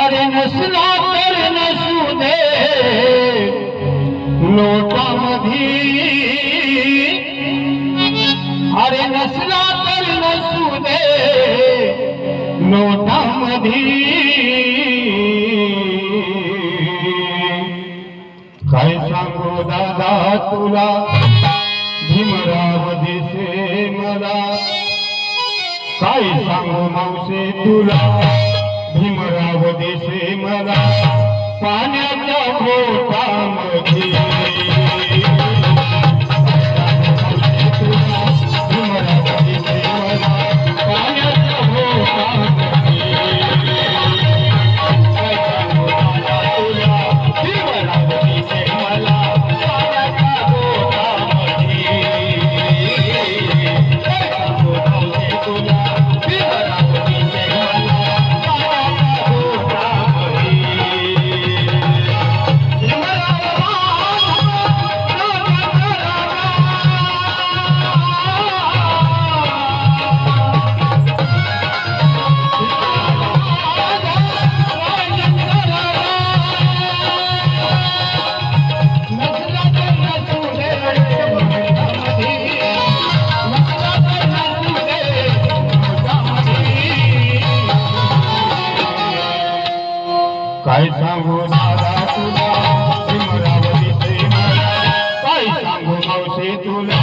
अरे ने नसला तरण सुे नोटी कैसो दादा तुला काय सांगू मावशे तुला. भीमराव देशे मला. पाण्याच्या पोटामध्ये काय सांगू दादा तुला? भीमरावती काय सांगू मावशी तुला?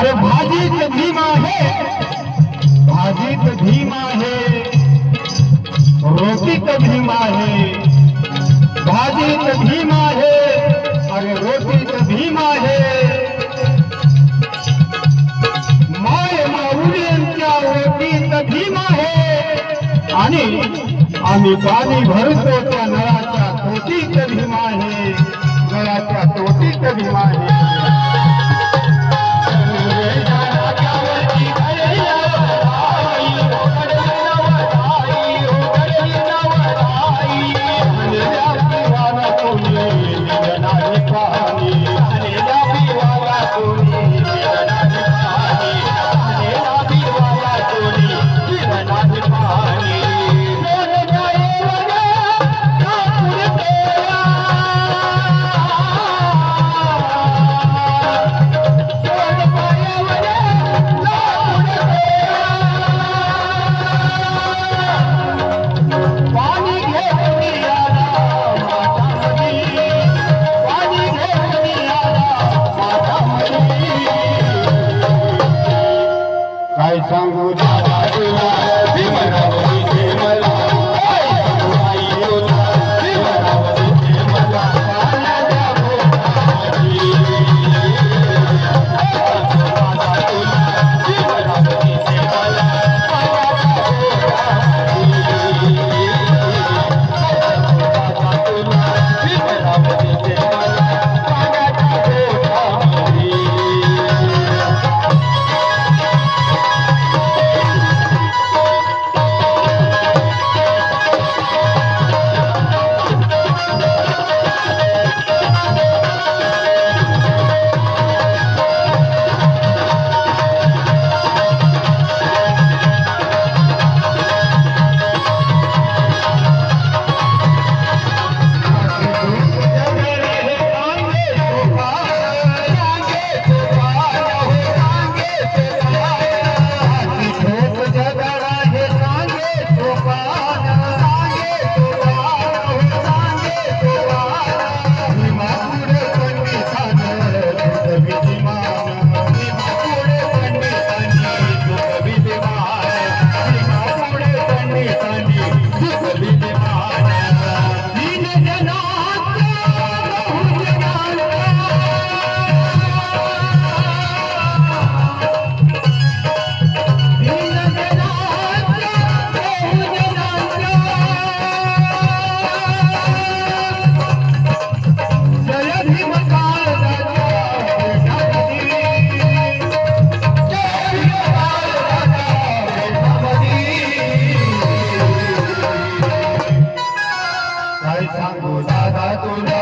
अरे भाजीत भीम आहे. भाजीत भीम आहे. रोटीत भीम आहे. भाजीत भीम आहे. अरे रोटीत भीम आहे. माय माऊलींच्या रोटीत भीम आहे. आणि आम्ही पाणी भरतो त्या नळाच्या तोटीत भीम आहे. नळाच्या तोटीत भीम आहे. सांगू काय सांगू दादा तुला.